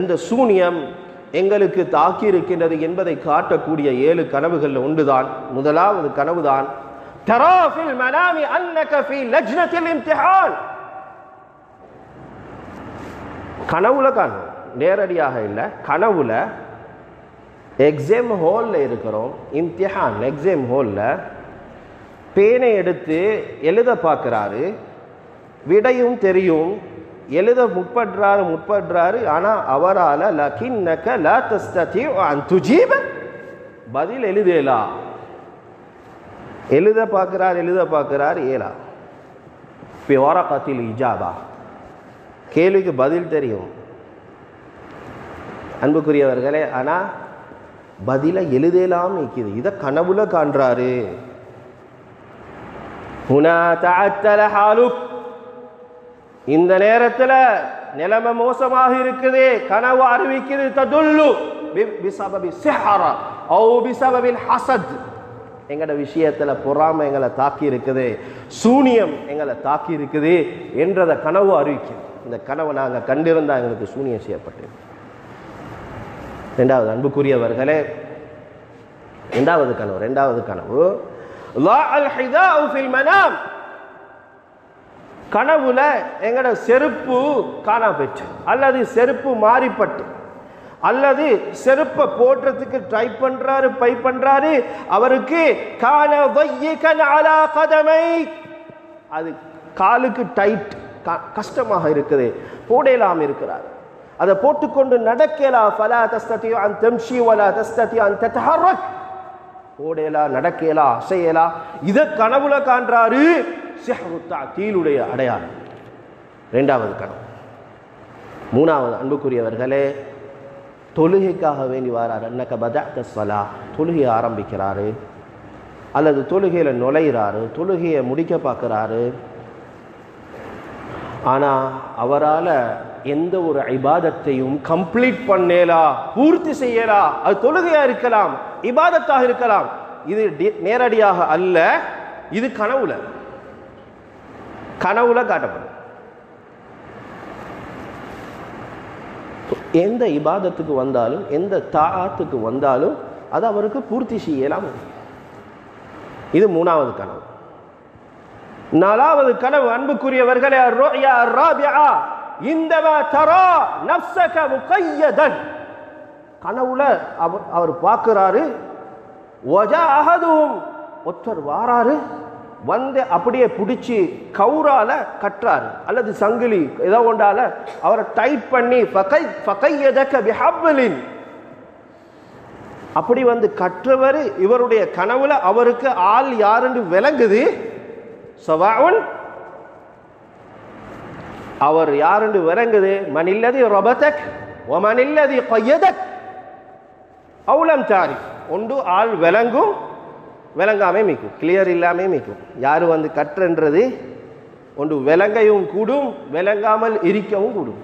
இந்த சூனியம் எங்களுக்கு தாக்கி இருக்கின்றது என்பதை காட்டக்கூடிய ஏழு கனவுகள் ஒன்றுதான். முதலாவது கனவுதான் கனவுல காணும் நேரடியாக இல்லை கனவுல எக்ஸாம் ஹோல்ல இருக்கிறோம் இம்திஹான் எக்ஸாம் ஹோல்ல பேனை எடுத்து எழுத பார்க்கிறாரு விடையும் தெரியும் எழுத முற்படுறாரு முற்படுறாரு ஆனால் அவரால் லக்கின்னக ல தஸ்ததி துஜீப. பதில் எழுதேலா? எழுத பார்க்குறார் எழுத பார்க்குறார் ஏலா. பிவரகத்தில் இஜாபா. கேள்விக்கு பதில் தெரியும். அன்புக்குரியவர்களே ஆனால் பதிலை எழுதலாம் நிற்கிது. இதை கனவுல காண்றாரு. ஹுனா தாத்தல ஹாலுக். இந்த நேரத்தில் நிலைமை மோசமாக இருக்குது கனவு அறிவிக்குது ததுல்லு பி- பிசபபி சிஹரா ஓ பிசபபில் ஹசத். எங்கட விஷயத்துல பொறாமை எங்களை தாக்கி இருக்குது சூனியம் எங்களை தாக்கி இருக்குது என்றதை கனவு அறிவிக்கும் இந்த கனவை நாங்கள் கண்டிருந்தா எங்களுக்கு சூனியம் செய்யப்பட்டது ரெண்டாவது அன்புக்குரியவர்களே ரெண்டாவது கனவு ரெண்டாவது கனவு கனவுல எங்கட செருப்பு காணா போயிட்டு அல்லது செருப்பு மாறிப்பட்டு. அல்லது செருப்பை போடுறதுக்கு ட்ரை பண்றாரு பை பண்றாரு அவருக்கு கதமை. அது காலுக்கு டைட் கஷ்டமாக இருக்குது போடலாம் இருக்கிறார். அதை போட்டுக்கொண்டு நடக்கலா ஃபலா தஸ்ததி அன் தெம்ஷி வலா தஸ்ததி அன் தத்தஹர்ரக் ஓடேலா நடக்கலா அசையலா இதை கனவுல காண்றாரு சிஹருத்தா தீலுடைய அடையாளம். ரெண்டாவது கனவு மூணாவது அன்புக்குரியவர்களே தொழுகைக்காக வேண்டி வாரார். அன்னக்க பதாத்த சலா தொழுகையை ஆரம்பிக்கிறாரு. அல்லது தொழுகையில் நுழையிறாரு தொழுகையை முடிக்க பார்க்குறாரு. ஆனால் அவரால் எந்த ஒரு ஐபாதத்தையும் கம்ப்ளீட் பண்ணேலா பூர்த்தி செய்யலா அது தொழுகையாக இருக்கலாம் இபாதத்தாக இருக்கலாம். இது நேரடியாக அல்ல இது கனவுல. கனவுல காட்டப்படும். எந்த இபாதத்துக்கு வந்தாலும் எந்த தாத்துக்கு வந்தாலும் அது அவருக்கு பூர்த்தி செய்யலாம். இது மூணாவது கனவு. நாலாவது கனவு அன்புக்குரியவர்களே கனவுல அவர் அவர் பார்க்கிறாரு. ஒஜா அகதும் ஒற்றர் வாராரு. வந்து அப்படியே பிடிச்சி கவுரால கட்டுறாரு அல்லது சங்கிலி ஏதோ ஒன்றால அவரை டைட் பண்ணி ஃபகை ஃபகையதக்க பிஹப்பலின் அப்படி வந்து கற்றவர் இவருடைய கனவுல அவருக்கு ஆள் யாருன்னு விளங்குது. சவாவுன் அவர் யாருன்னு விளங்குது? மனில்லதி ரபதக் ஒமனில்லதி கொய்யதக் அவுலம் தாரி ஒன்று ஆள் விளங்கும் விளங்காமே மிக்கும் கிளியர் இல்லாமே மிக்கும் யார் வந்து கற்றன்றது? ஒன்று விளங்கையும் கூடும் விளங்காமல் இருக்கவும் கூடும்.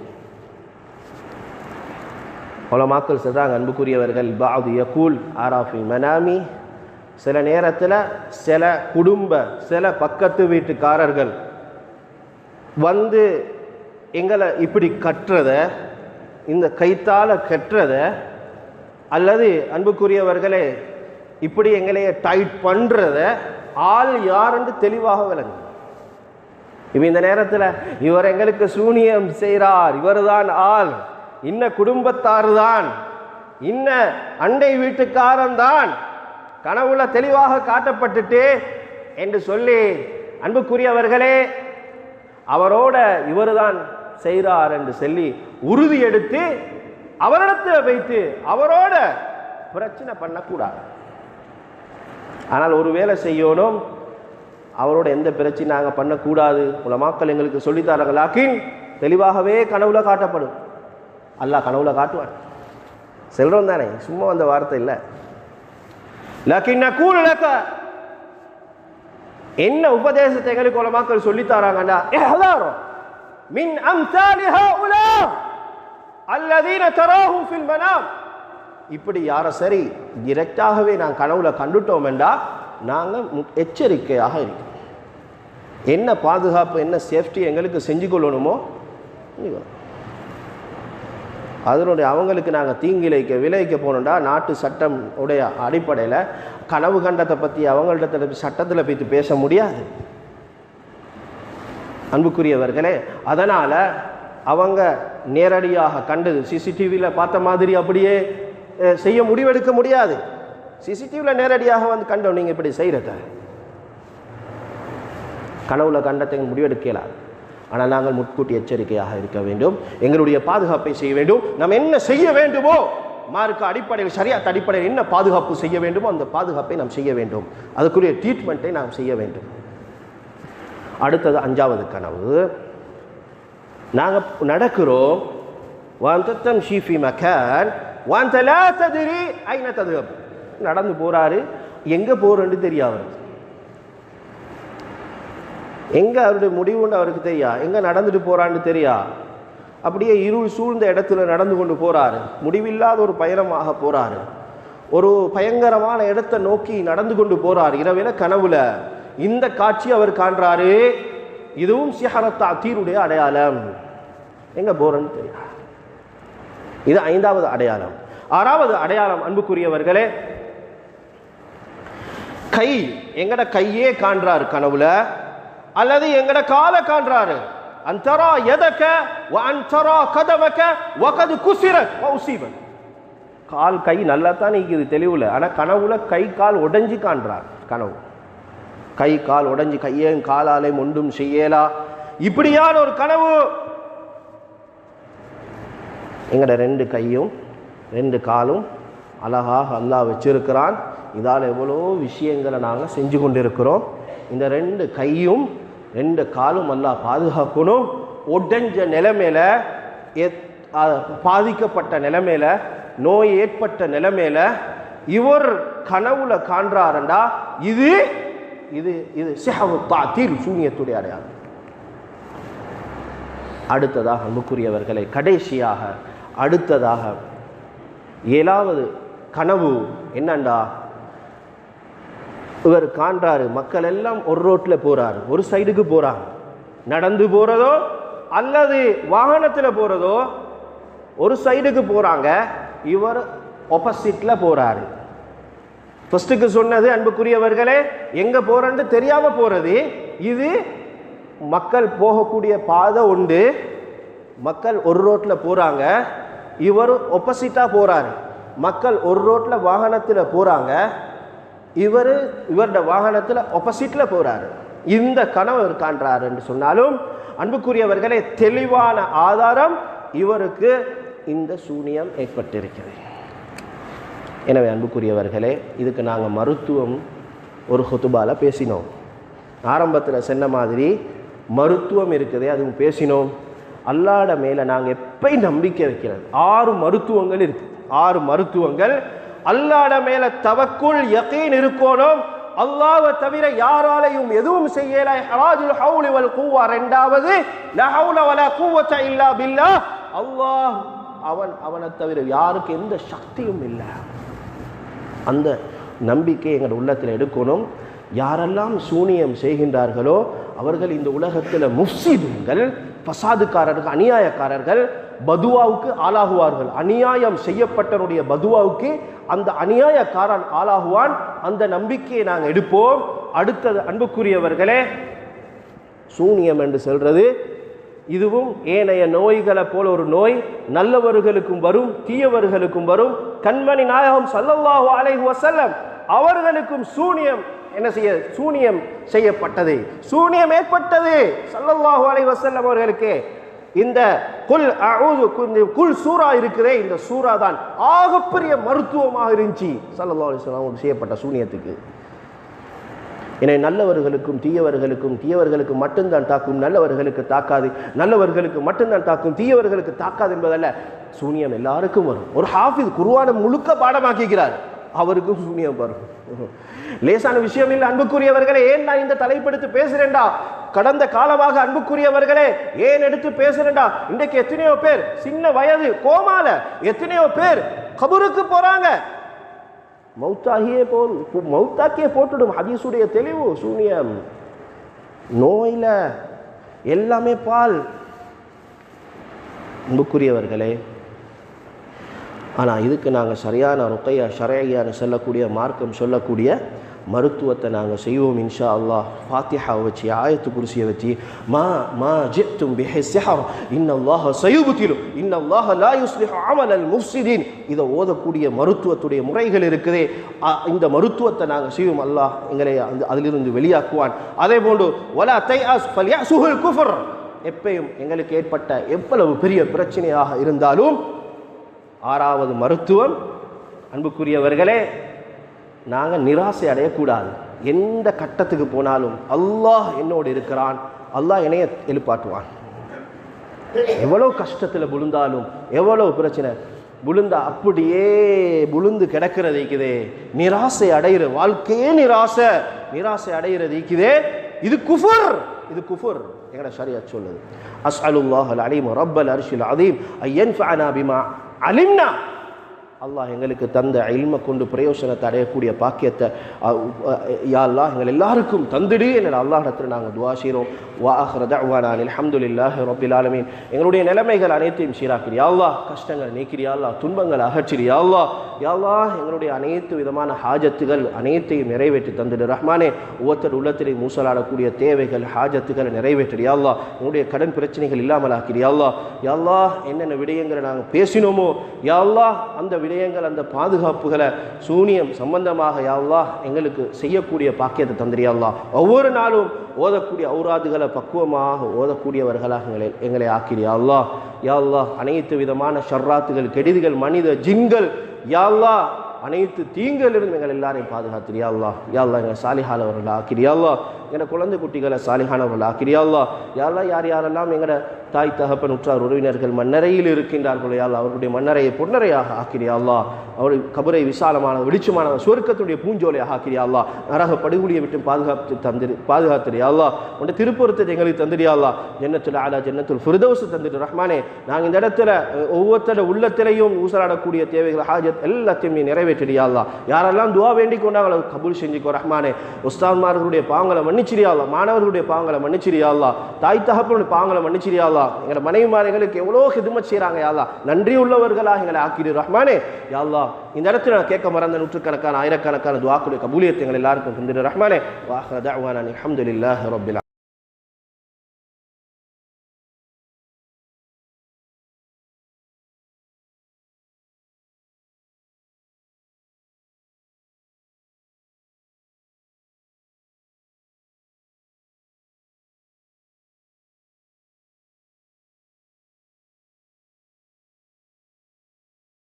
உலமாக்கள் சொல்கிறாங்க அன்புக்குரியவர்கள் பாது யகூல் ஆராஃபி மனாமி. சில நேரத்தில் சில குடும்ப சில பக்கத்து வீட்டுக்காரர்கள் வந்து எங்களை இப்படி கட்டுறத இந்த கைத்தால கட்டுறத அல்லது அன்புக்குரியவர்களே இப்படி எங்களைய டைட் பண்ணுறத ஆள் யாருன்னு தெளிவாக விளங்கும். இப்போ இந்த நேரத்தில் இவர் எங்களுக்கு சூனியம் செய்கிறார் இவர்தான் ஆள். இன்ன குடும்பத்தார் தான் இன்ன அண்டை வீட்டுக்காரன் தான் கனவுல தெளிவாக காட்டப்பட்டுட்டு என்று சொல்லி அன்புக்குரியவர்களே அவரோட இவர்தான் செய்கிறார் என்று சொல்லி உறுதி எடுத்து அவரிடத்தில் வைத்து அவரோட பிரச்சனை பண்ணக்கூடாது. ஆனால் ஒரு வேலை செய்யணும். அவரோட எந்த பிரச்சனை நாங்கள் பண்ணக்கூடாது. உலமாக்கள் எங்களுக்கு சொல்லித்தராங்க லாக்கின் தெளிவாகவே கனவுல காட்டப்படும். அல்லாஹ் கனவுல காட்டுவான். செல்றோம் தானே. சும்மா அந்த வார்த்தை இல்லை. லாக்கின் நக்கூல் இழக்க என்ன உபதேசத்தை எங்களுக்கு உலமாக்கள் சொல்லித்தாராங்கண்டா? மின் அம்சாலிஹா உலா அல்லதீன தராஹும் ஃபில் மனாம். இப்படி யாரை சரி? டிரெக்டாகவே நான் கனவுல கண்டுட்டோம் என்றா நாங்கள் எச்சரிக்கையாக இருக்கோம். என்ன பாதுகாப்பு என்ன சேஃப்டி எங்களுக்கு செஞ்சு கொள்ளணுமோ? அதனுடைய அவங்களுக்கு நாங்கள் தீங்கிழைக்க விளைவிக்க போனோம்டா நாட்டு சட்டம் உடைய அடிப்படையில் கனவு கண்டத்தை பற்றி அவங்கள்ட்ட சட்டத்தில் போய்த்து பேச முடியாது. அன்புக்குரியவர்களே அதனால் அவங்க நேரடியாக கண்டது சிசிடிவியில் பார்த்த மாதிரி அப்படியே செய்ய முடிவெடுக்க முடியாது. சிசிடிவியில் நேரடியாக வந்து கண்டோம் நீங்கள் இப்படி செய்கிறத கனவுல கண்டத்தை முடிவெடுக்கலாம் ஆனால் நாங்கள் முட்கூட்டி எச்சரிக்கையாக இருக்க வேண்டும். எங்களுடைய பாதுகாப்பை செய்ய வேண்டும். நாம் என்ன செய்ய வேண்டுமோ மார்க்க அடிப்படையில் சரியாத்த அடிப்படையில் என்ன பாதுகாப்பு செய்ய வேண்டுமோ அந்த பாதுகாப்பை நாம் செய்ய வேண்டும். அதுக்குரிய ட்ரீட்மெண்ட்டை நாம் செய்ய வேண்டும். அடுத்தது அஞ்சாவது கனவு. நாங்கள் நடக்கிறோம் வாந்தத்தம் ஷீஃபி மக்கான் வாந்த லா ததிரி ஐன தது நடந்து போகிறாரு எங்கே போகிறேன்னு தெரியும் அவருக்கு எங்கே அவருடைய முடிவுன்னு அவருக்கு தெரியா? எங்கே நடந்துட்டு போகிறான்னு தெரியா? அப்படியே இருள் சூழ்ந்த இடத்துல நடந்து கொண்டு போகிறாரு முடிவில்லாத ஒரு பயணமாக போகிறாரு ஒரு பயங்கரமான இடத்தை நோக்கி நடந்து கொண்டு போகிறார் இரவில கனவுல இந்த காட்சி அவர் காண்றாரு. இதுவும் சிஹரத்தா தீருடைய அடையாளம். எங்கே போகிறேன்னு தெரியாது. இது ஐந்தாவது அடையாளம். ஆறாவது அடையாளம் அன்புக்குரியவர்களே. கை எங்கட கையே காண்றாரு கனவுல அல்லது எங்கட காலை காண்றாரு? அந்தரா எதக்க அந்தரா கதவக்க வகது குசிர உசீபன். கால் கை நல்லா தான் நிற்குது தெளிவில் ஆனால் கனவுல கை கால் உடைஞ்சு காண்றார் கனவு. கை கால் உடைஞ்சு கையே காலாலே முண்டும் செய்யலா. இப்படியான ஒரு கனவு எங்களோட ரெண்டு கையும் ரெண்டு காலும் அழகாக அல்லா வச்சுருக்கிறான். இதால் எவ்வளோ விஷயங்களை நாங்கள் செஞ்சு கொண்டிருக்கிறோம். இந்த ரெண்டு கையும் ரெண்டு காலும் அல்லா பாதுகாக்கணும். உடைஞ்ச நிலைமையில் எத் பாதிக்கப்பட்ட நிலைமையில் நோய் ஏற்பட்ட நிலைமையில் இவர் கனவுல காண்றாருண்டா இது இது இது சிஹவு தாத்தீர் சூன்யத்துடைய அடையாளம். அடுத்ததாக அன்புக்குரியவர்களை கடைசியாக அடுத்ததாக ஏழாவது கனவு என்னண்டா? இவர் காண்றாரு மக்கள் எல்லாம் ஒரு ரோட்டில் போகிறாரு ஒரு சைடுக்கு போகிறாங்க நடந்து போகிறதோ அல்லது வாகனத்தில் போகிறதோ ஒரு சைடுக்கு போகிறாங்க இவர் ஒப்போசிட்டில் போகிறாரு ஃபஸ்ட்டுக்கு சொன்னது அன்புக்குரியவர்களே எங்கே போகிறேன்னு தெரியாமல் போகிறது இது மக்கள் போகக்கூடிய பாதை உண்டு. மக்கள் ஒரு ரோட்டில் போகிறாங்க இவர் ஒப்போசிட்டாக போகிறாரு மக்கள் ஒரு ரோட்டில் வாகனத்தில் போகிறாங்க இவர் இவரோட வாகனத்தில் ஒப்போசிட்டில் போகிறாரு இந்த கனவு இவர் என்று சொன்னாலும் அன்புக்குரியவர்களே தெளிவான ஆதாரம் இவருக்கு இந்த சூனியம் ஏற்பட்டிருக்கிறது. எனவே அன்புக்குரியவர்களே இதுக்கு நாங்கள் மருத்துவம் ஒரு ஹொத்துபால பேசினோம். ஆரம்பத்தில் சொன்ன மாதிரி மருத்துவம் இருக்குதே அதுவும் பேசினோம். அல்லாட மேலே நாங்கள் எப்பயும் நம்பிக்கை வைக்கிறது? ஆறு மருத்துவங்கள் இருக்குது ஆறு மருத்துவங்கள். அல்லாட மேலே தவக்குள் யகீன் இருக்கணும். அல்லாவை தவிர யாராலையும் எதுவும் செய்யல. ஹராஜுல் ஹவுலி வல் கூவா ரெண்டாவது. லஹவுல வல வலா இல்லா பில்லா. அல்லாஹ் அவன் அவனை தவிர யாருக்கு எந்த சக்தியும் இல்லை. அந்த நம்பிக்கை எங்கள் உள்ளத்தில் எடுக்கணும். யாரெல்லாம் சூனியம் செய்கின்றார்களோ அவர்கள் இந்த உலகத்தில் முஃசிதுங்கள் பசாதுக்காரர்கள் அநியாயக்காரர்கள் பதுவாவுக்கு ஆளாகுவார்கள். அநியாயம் செய்யப்பட்டனுடைய பதுவாவுக்கு அந்த அநியாயக்காரன் ஆளாகுவான். அந்த நம்பிக்கையை நாங்கள் எடுப்போம். அடுத்தது அன்புக்குரியவர்களே சூனியம் என்று சொல்றது இதுவும் ஏனைய நோய்களை போல ஒரு நோய். நல்லவர்களுக்கும் வரும் தீயவர்களுக்கும் வரும். கண்மணி நாயகம் சல்லல்லாஹு அலைஹு வசல்லம் அவர்களுக்கும் சூனியம். என்ன செய்ய சூனியம் செய்யப்பட்டது. சூனியம் ஏற்பட்டது. சல்லல்லாஹு அலைஹி வஸல்லம் அவர்களுக்கு. இந்த குல் அஊது குல் சூரா இருக்குதே இந்த சூரா தான் ஆகப்பெரிய மருத்துவமாக இருந்துச்சு. ஸல்லல்லாஹு அலிஸ்லாம் செய்யப்பட்ட சூனியத்துக்கு. எனவே நல்லவர்களுக்கும் தீயவர்களுக்கும் தீயவர்களுக்கு மட்டும்தான் தாக்கும் நல்லவர்களுக்கு தாக்காது நல்லவர்களுக்கு மட்டும்தான் தாக்கும் தீயவர்களுக்கு தாக்காது என்பதல்ல சூனியம் எல்லாருக்கும் வரும். ஒரு ஹாஃபிஸ் குருவான முழுக்க பாடமாக்கிக்கிறார். அவருக்கும் சூனியம் வரும். லேசான விஷயம் இல்லை அன்புக்குரியவர்களே ஏன் நான் இந்த தலைப்படுத்து பேசுறேன்டா? கடந்த காலமாக அன்புக்குரியவர்களே ஏன் எடுத்து பேசுறேன்டா? இன்றைக்கு எத்தனையோ பேர் சின்ன வயது கோமால எத்தனையோ பேர் கபருக்கு போறாங்க. மௌத்தாகியே போல் மௌத்தாக்கியே போட்டுடும் ஹதீஸுடைய தெளிவு சூனியம். நோயில எல்லாமே பால். அன்புக்குரியவர்களே ஆனால் இதுக்கு நாங்கள் சரியான ருக்கையா ஷரையான்னு சொல்லக்கூடிய மார்க்கம் சொல்லக்கூடிய மருத்துவத்தை நாங்கள் செய்வோம் இன்ஷா அல்லாஹ். ஃபாத்திஹாவை வச்சு ஆயத்து குருசியை வச்சு மா மா ஜித்தும் பிஹை சிஹர் இன்னல்லாஹ சயுபுத்திலும் இன்னல்லாஹ லா யுஸ்லிஹு அமலல் முஃப்சிதீன். இதை ஓதக்கூடிய மருத்துவத்துடைய முறைகள் இருக்குதே. இந்த மருத்துவத்தை நாங்கள் செய்வோம் அல்லாஹ். எங்களை அந்த அதிலிருந்து வெளியாக்குவான். அதே போன்று வலா தையாஸ் ஃபல்யாசுஹுல் குஃபர். எப்பயும் எங்களுக்கு ஏற்பட்ட எவ்வளவு பெரிய பிரச்சனையாக இருந்தாலும் ஆறாவது மருத்துவம். அன்புக்குரியவர்களே நாங்கள் நிராசை அடையக்கூடாது. எந்த கட்டத்துக்கு போனாலும் அல்லாஹ் என்னோடு இருக்கிறான். அல்லாஹ் என்னைய எழுப்பாட்டுவான். எவ்வளோ கஷ்டத்தில் விழுந்தாலும் எவ்வளோ பிரச்சனை விழுந்தா அப்படியே விழுந்து கிடக்கிறது இருக்குதே நிராசை அடைகிற வாழ்க்கையே நிராசை. நிராசை அடைகிறது இருக்குதே இது குஃபர். இது குஃபர். எங்கட சரியா சொல்லுது. அஸ்அலுல்லாஹ் அல் அலீம் ரப்பல் அர்ஷில் அதீம் ஐயன்ஃபஅனா பிமா علمنا. அல்லாஹ் எங்களுக்கு தந்த இல்மை கொண்டு பிரயோசனத்தை அடையக்கூடிய பாக்கியத்தை அஹ், யா அல்லாஹ் எங்கள் எல்லாருக்கும் தந்துடு என்னோட அல்லாஹிடத்தில் நாங்கள் துவா செய்கிறோம். வாஹ்ரதான் தஅவானா அல்ஹம்துலில்லாஹி ரப்பில் ஆலமீன். எங்களுடைய நிலைமைகள் அனைத்தையும் சீராக்கிறியா அல்லாஹ் கஷ்டங்கள் நீக்கிறியா துன்பங்கள் அகற்றிறியா யாழ்லா யா எங்களுடைய அனைத்து விதமான ஹாஜத்துகள் அனைத்தையும் நிறைவேற்றி தந்துடு. ரஹ்மானே ஒவ்வொருத்தர் உள்ளத்திலே மூசலாடக்கூடிய தேவைகள் ஹாஜத்துகளை நிறைவேற்றியா அல்லாஹ் எங்களுடைய கடன் பிரச்சனைகள் இல்லாமல் ஆக்கிறியாள்லா யாழ்லா என்னென்ன விடயங்களை நாங்கள் பேசினோமோ யாழ்லா அந்த விடயங்கள் அந்த பாதுகாப்புகளை சூனியம் சம்பந்தமாக யா எங்களுக்கு செய்யக்கூடிய பாக்கியத்தை தந்திரியா ஒவ்வொரு நாளும் ஓதக்கூடிய அவுராதுகளை பக்குவமாக ஓதக்கூடியவர்களாக எங்களை எங்களை ஆக்கிறியா அல்லாஹ். அனைத்து விதமான ஷர்ராத்துகள் கெடுதிகள் மனித ஜின்கள் யா அனைத்து தீங்கிலிருந்து எங்கள் எல்லாரையும் பாதுகாத்திரியா அல்லாஹ். யா அல்லாஹ் சாலிஹானவர்கள் ஆக்கிறியா அல்லாஹ். குழந்தை குட்டிகளை சாலிஹானவர்கள் ஆக்கிறியா யாழ்லா யார் யாரெல்லாம் எங்களோட தாய் தகப்பன் உற்றார் உறவினர்கள் மண்ணறையில் இருக்கின்றார்களோ யாழ்லா அவர்களுடைய மண்ணறையை பொன்னரையாக ஆக்கிறியா அவருடைய கபரை விசாலமான வெளிச்சமான சுவர்க்கத்துடைய பூஞ்சோலையாக ஆக்கிறியா நரக படுகொலியை விட்டு பாதுகாத்து தந்திரு பாதுகாத்திரியா அல்லாஹ். உன்னை திருப்பொருத்தத்தை எங்களுக்கு தந்திரியா அல்லாஹ். ஜன்னத்துல் ஆலா ஜன்னத்துல் ஃபிர்தௌஸ் தந்துட்டு ரஹ்மானே. நாங்கள் இந்த இடத்துல ஒவ்வொருத்தர உள்ளத்திலையும் ஊசலாடக்கூடிய தேவைகள் ஹாஜத் எல்லாத்தையும் நீ நிறைவேற்றிடியா யாரெல்லாம் துவா வேண்டி கொண்டாங்களோ கபூல் செஞ்சுக்கோ ரஹ்மானே. உஸ்தான்மார்களுடைய பாவங்களை மன்னிச்சிரியா மாணவர்களுடைய பாவங்களை மன்னிச்சிரியா தாய் தகப்பனுடைய பாவங்களை மன்னிச்சிரியா அல்லாஹ். எங்களோட மனைவிமார்களுக்கு எவ்வளோ ஹிதுமத் செய்கிறாங்க யாழ்லா நன்றி உள்ளவர்களாக எங்களை ஆக்கிடு ரஹ்மானே. யாழ்லா இந்த இடத்துல நான் கேட்க மறந்த நூற்றுக்கணக்கான ஆயிரக்கணக்கான துவாக்குடைய கபூலியத்தை எங்கள் எல்லாருக்கும் தந்துடு ரஹ்மானே. வாஹ் தஅவானா ரபிலா